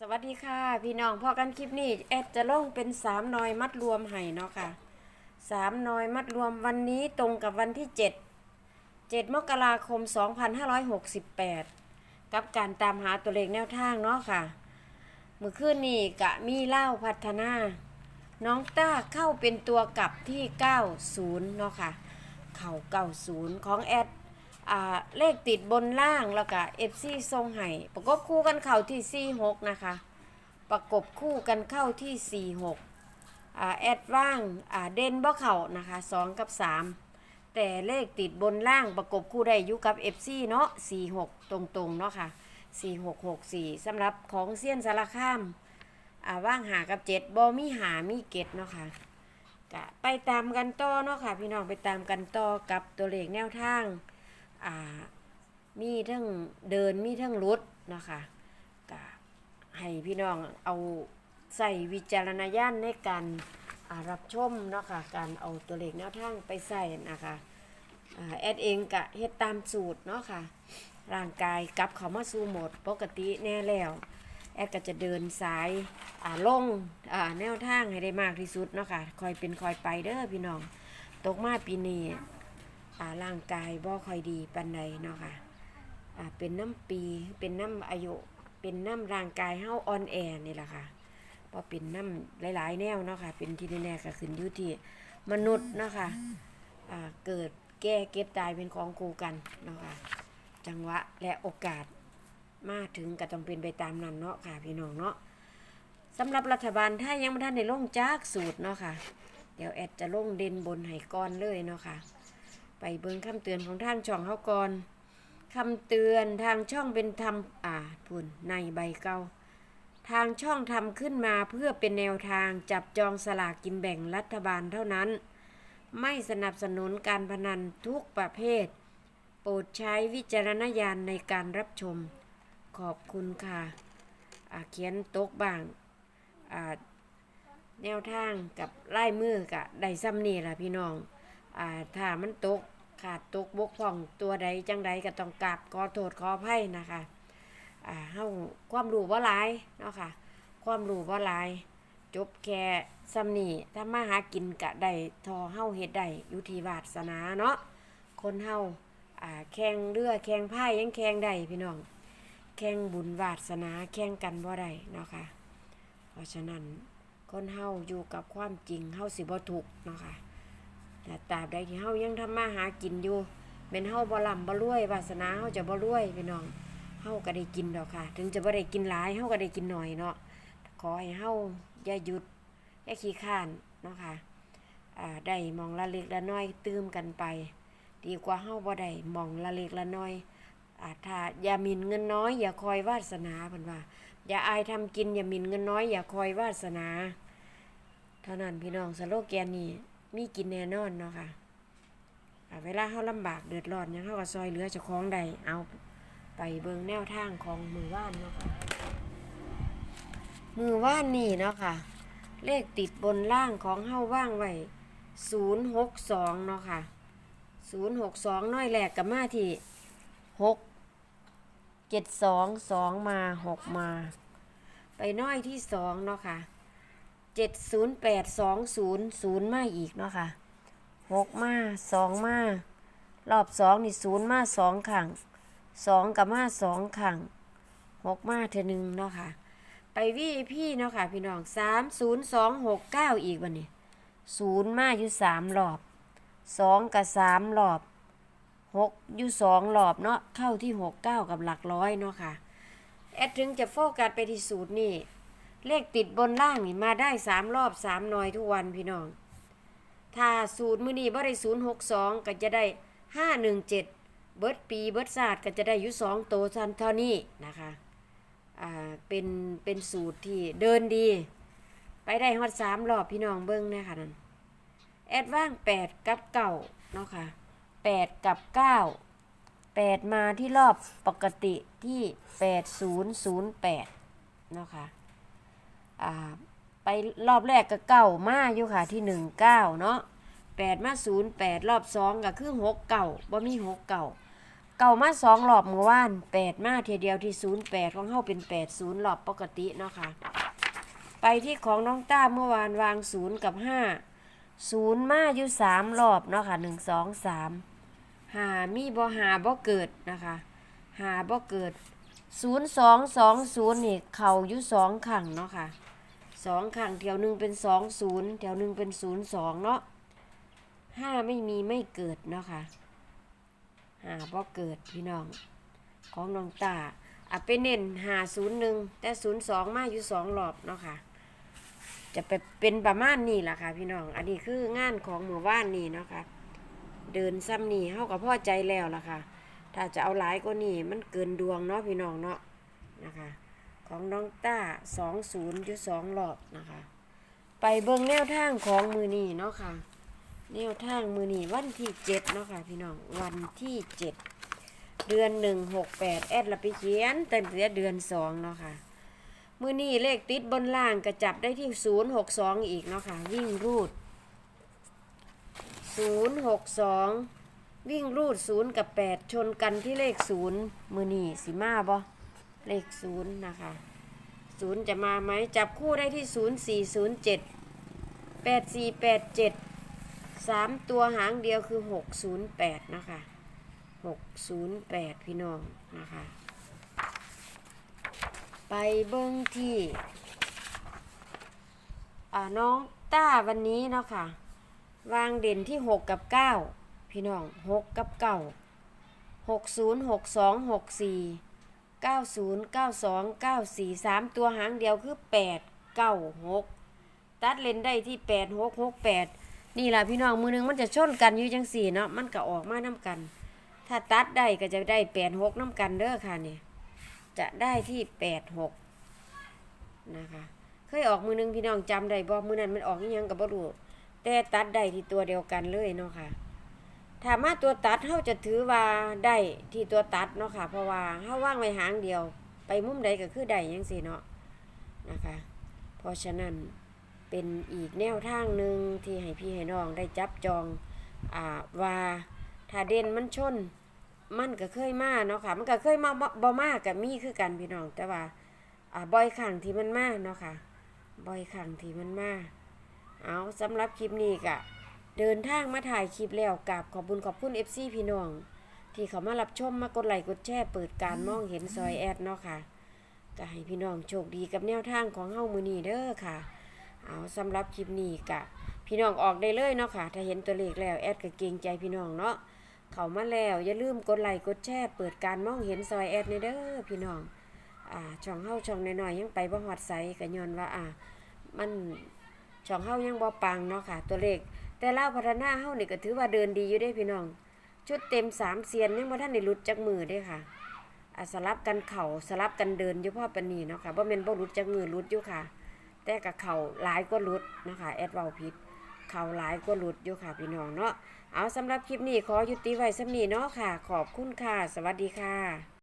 สวัสดีค่ะ พี่น้องพอกันคลิปนี้แอดจะลงเป็นสามนอยมัดรวมให้เนาะค่ะสามนอยมัดรวมวันนี้ตรงกับวันที่เจ็ดเจ็ดมกราคม2568กับการตามหาตัวเลขแนวทางเนาะค่ะเมื่อคืนนี้กะมีเล่าพัฒนา น้องต้าเข้าเป็นตัวกลับที่90เนาะค่ะ เข่า90ของแอด อ่าเลขติดบนล่างแล้วก็เอฟซีทรงไห้ประกบคู่กันเข้าที่ 46 นะคะ ประกบคู่กันเข้าที่ 46อ่าแอดว่างอ่าเด่นบ่เข่านะคะ 2 กับ 3 แต่เลขติดบนล่างประกบคู่ได้อยู่กับ FC เนาะ46 ตรงๆ เนาะค่ะ 4664สำหรับของเซียนสารคามอ่าว่างหากับ 7บ่มีหามีเกตเนาะค่ะก็ไปตามกันต่อเนาะค่ะ พี่น้องไปตามกันต่อกับตัวเลขแนวทาง มีทั้งเดินมีทั้งรุดนะคะก็ให้พี่น้องเอาใส่วิจารณญาณในการรับชมเนาะค่ะการเอาตัวเลขแนวทางไปใส่นะคะแอดเองกะเฮ็ดตามสูตรเนาะค่ะร่างกายกลับเขามาสู่หมดปกติแน่แล้ว แอดก็จะเดินสายอ่าลงแนวทางให้ได้มากที่สุดเนาะค่ะคอยเป็นคอยไปเด้อพี่น้อง ตกมาปีนี้ ร่างกายบ่ค่อยดีปานใดเนาะค่ะอ่าเป็นน้ำปีเป็นน้ำอายุเป็นน้ำร่างกายเฮาอ่อนแอนี่แหละค่ะเพราะเป็นน้ำหลาย ๆ แนวเนาะค่ะ เป็นที่แน่ๆก็ขึ้นอยู่ที่มนุษย์เนาะค่ะอ่าเกิดแก่เก็บตายเป็นของคู่กันเนาะค่ะจังหวะและโอกาสมาถึงก็ต้องเป็นไปตามนั้นเนาะค่ะพี่น้องเนาะสำหรับรัฐบาลถ้ายังไม่ทันได้ลงจากสูตรเนาะค่ะ เดี๋ยวแอดจะลงเด่นบนให้ก้อนเลยเนาะค่ะ ไปเบิ่งคำเตือนของทางช่องเฮาก่อนคำเตือนทางช่องเป็นทำอ่าพุ่นในใบเก่าทางช่องทำขึ้นมาเพื่อเป็นแนวทางจับจองสลากกินแบ่งรัฐบาลเท่านั้น ไม่สนับสนุนการพนันทุกประเภท โปรดใช้วิจารณญาณในการรับชม ขอบคุณค่ะเขียนโต๊กบ้างแนวทางกับไล่มือกับไดซ้ำนี่ล่ะพี่น้อง อ่าถ้ามันตกขาดตกบกพร่องตัวใดจังใดก็ต้องกราบขอโทษขออภัยนะคะอ่าเฮาความรู้บ่หลายเนาะค่ะ ความรู้บ่หลาย จบแค่ซ้ำนี่ถ้ามาหากินกะได้ทอเฮาเฮ็ดได้อยู่ที่วาสนาเนาะคนเฮาอ่าแข่งเรือแข่งพายยังแข่งได้พี่น้องแข่งบุญวาสนาแข่งกันบ่ได้เนาะค่ะ เพราะฉะนั้นคนเฮาอยู่กับความจริงเฮาสิบ่ทุกเนาะค่ะ แต่ตราบใดที่เฮายังทำมาหากินอยู่เป็นเฮาบ่ล่ำบ่รวยวาสนาเฮาจะบ่รวยพี่น้องเฮาก็ได้กินดอกค่ะ ถึงจะบ่ได้กินหลายเฮาก็ได้กินหน่อยเนาะขอให้เฮาอย่าหยุดอย่าขี้ข้านเนาะค่ะอ่าได้มองละเล็กละน้อยตื้มกันไป ดีกว่าเฮาบ่ได้มองละเล็กละน้อยอ่าถ้าอย่าหมิ่นเงินน้อย อย่าคอยวาสนาเพิ่นว่า อย่าอายทำกินอย่าหมิ่นเงินน้อย อย่าคอยวาสนา เท่านั้นพี่น้องสโลแกนนี้ มีกินแน่นอนเนาะค่ะอ่าเวลาเฮาลำบากเดือดร้อนยังเฮาก็ซอยเหลือเจ้าของใดเอาไปเบิ่งแนวทางของมือว่านเนาะค่ะมือว่านนี่เนาะค่ะ เลขติดบนล่างของเฮาว่างไว้062เนาะค่ะ062น้อยแรกกับมาที่6 72 2มา6มา ไปน้อยที่2เนาะค่ะ เจ็ดศูนย์แปดสองศูนย์ศูนย์มาอีกเนาะค่ะหกมาสองมารอบสองนี่ศูนย์มาสองขังสองกับมาสองขังหกมาเทอหนึ่งเนาะค่ะ ไปวีพี่เนาะค่ะ พี่น้องสามศูนย์สองหกเก้าอีกวันนี้ศูนย์มาอยู่สามรอบสองกับสามรอบหกอยู่สองรอบเนาะเข้าที่หกเก้ากับหลักร้อยเนาะค่ะ แอดถึงจะโฟกัสไปที่สูตรนี่ เลขติดบนล่างนี่มาได้สามรอบสามหน่อยทุกวันพี่น้อง ถ้าสูตรมือนี้บ่ได้ศูนย์หกสองก็จะได้ห้าหนึ่งเจ็ดเบิร์ดปีเบิร์ดศาสตร์ก็จะได้อยู่สองโตทันเท่านี้นะคะอ่าเป็นเป็นสูตรที่เดินดี ไปได้ฮอดสามรอบพี่น้องเบิ้งนะคะนั่นแอดว่างแปดกับเก้าเนาะค่ะแปดกับเก้าแปดมาที่รอบปกติที่แปดศูนย์ศูนย์แปดเนาะค่ะ อ่าไปรอบแรกก็เก้ามาอยู่ค่ะที่หนึ่งเก้าเนาะแปดมาศูนย์แปดรอบสองก็คือหกเก่าบ่มีหกเก่าเก่ามาสองรอบเมื่อวานแปดมาเทียเดียวที่ศูนย์แปดของเฮาเป็นแปดศูนย์รอบปกติเนาะค่ะ ไปที่ของน้องต้าเมื่อวานวางศูนย์กับห้าศูนย์มาอยู่สามรอบเนาะค่ะหนึ่งสองสามหามีบ่หาบ่เกิดนะคะ หาบ่เกิดศูนย์สองสองศูนย์นี่เข่าอยู่สองขังเนาะค่ะ สองขังแถวหนึ่งเป็นสองศูนย์แถวหนึ่งเป็นศูนย์สองเนาะห้าไม่มีไม่เกิดเนาะค่ะหาบ่เกิดพี่น้อง ของน้องตาอะไปเน้นหาศูนย์หนึ่งแต่ศูนย์สองมาอยู่สองรอบเนาะค่ะ จะไปเป็นประมาณนี้แหละค่ะ พี่น้อง อันนี้คืองานของหมู่บ้านนี่เนาะค่ะ เดินซ้ำนี่เฮากับพ่อใจแล้วล่ะค่ะ ถ้าจะเอาหลายก็นี่มันเกินดวงเนาะพี่น้องเนาะนะคะ ของน้องต้าสองศูนย์อยู่สองรอบนะคะ ไปเบิ่งแนวทางของมือนี่เนาะค่ะ แนวทางมือนี่วันที่เจ็ดเนาะค่ะพี่น้องวันที่เจ็ดเดือนหนึ่งหกแปดแอดละไปเขียนแต่เดือนสองเนาะค่ะมือนี่เลขติดบนล่างกระจับได้ที่ศูนย์หกสองอีกเนาะค่ะวิ่งรูดศูนย์หกสองวิ่งรูดศูนย์กับแปดชนกันที่เลขศูนย์มือนี่สิมาบ่ เลขศูนย์นะคะศูนย์จะมาไหมจับคู่ได้ที่ศูนย์สี่ศูนย์เจ็ดแปดสี่แปดเจ็ดสามตัวหางเดียวคือหกศูนย์แปดนะคะหกศูนย์แปดพี่น้องนะคะ ไปเบิ้งที่อ่าน้องต้าวันนี้เนาะค่ะ วางเด่นที่หกกับเก้าพี่น้องหกกับเก้าหกศูนย์หกสองหกสี่ เก้าศูนย์เก้าสองเก้าสี่สามตัวหางเดียวคือแปดเก้าหกตัดเลนได้ที่แปดหกหกแปดนี่แหละพี่น้องมือหนึงมันจะชนกันอยู่จังสี่เนาะมันก็ออกมาน้ากัน ถ้าตัดได้ก็จะได้แปดหกน้ากันเด้อค่ะเนี่ยจะได้ที่แปดหกนะคะ เคยออกมือหนึงพี่น้องจำได้บอกมือนั้นมันออกอิหยังกับบ่รู้แต่ตัดได้ที่ตัวเดียวกันเลยเนาะค่ะ ถ้ามาตัวตัดเขาจะถือว่าได้ที่ตัวตัดเนาะค่ะ เพราะว่าเขาว่างไว้หางเดียว ไปมุมใดก็คือได้ยังสิเนาะนะคะ เพราะฉะนั้นเป็นอีกแนวทางหนึ่งที่ให้พี่ให้น้องได้จับจองอ่าว่าถ้าเด่นมันชน มันก็เคยมาเนาะค่ะ มันก็เคยมาบ่มากกับมีคือกันพี่น้องแต่ว่าอ่าบ่อยครั้งที่มันมาเนาะค่ะบ่อยครั้งที่มันมาเอาสำหรับคลิปนี้ก็ เดินทางมาถ่ายคลิปแล้วกับขอบคุญขอบคุณ FC พี่น้อง ที่เขามารับชมมากดไลค์กดแชร์เปิดการมองเห็นซอยแอดเนาะค่ะก็ให้พี่น้องโชคดีกับแนวทางของเฮ้ามือนี้เด้อค่ะ เอาสำหรับคลิปนี้ก็พี่น้องออกได้เลยเนาะค่ะ ถ้าเห็นตัวเลขแล้วแอดก็เกรงใจพี่น้องเนาะเขามาแล้วอย่าลืมกดไลค์กดแชร์เปิดการมองเห็นซอยแอดในเด้อพี่น้องอ่าช่องเฮ้าช่องน้อยๆยังไปบ่ฮอดไสก็ย้อนว่าอ่ามันช่องเฮ้ายังบ่ปังเนาะค่ะ ตัวเลข แต่ลาวพัฒนาเฮานี่ก็ถือว่าเดินดีอยู่เด้พี่น้อง ชุดเต็ม3เซียนยังบ่ทันได้หลุดจากมือเด้ค่ะอาสลับกันเข่าสลับกันเดินอยู่พ่อปนีเนาะค่ะบ่แม่นบ่หลุดจากมือหลุดอยู่ค่ะ แต่กับเข่าหลายก็หลุดนะคะแอดเว้าผิดเข่าหลายก็หลุดอยู่ค่ะพี่น้องเนาะเอาสำหรับคลิปนี้ขอยุติไว้สำนีเนาะค่ะ ขอบคุณค่ะ สวัสดีค่ะ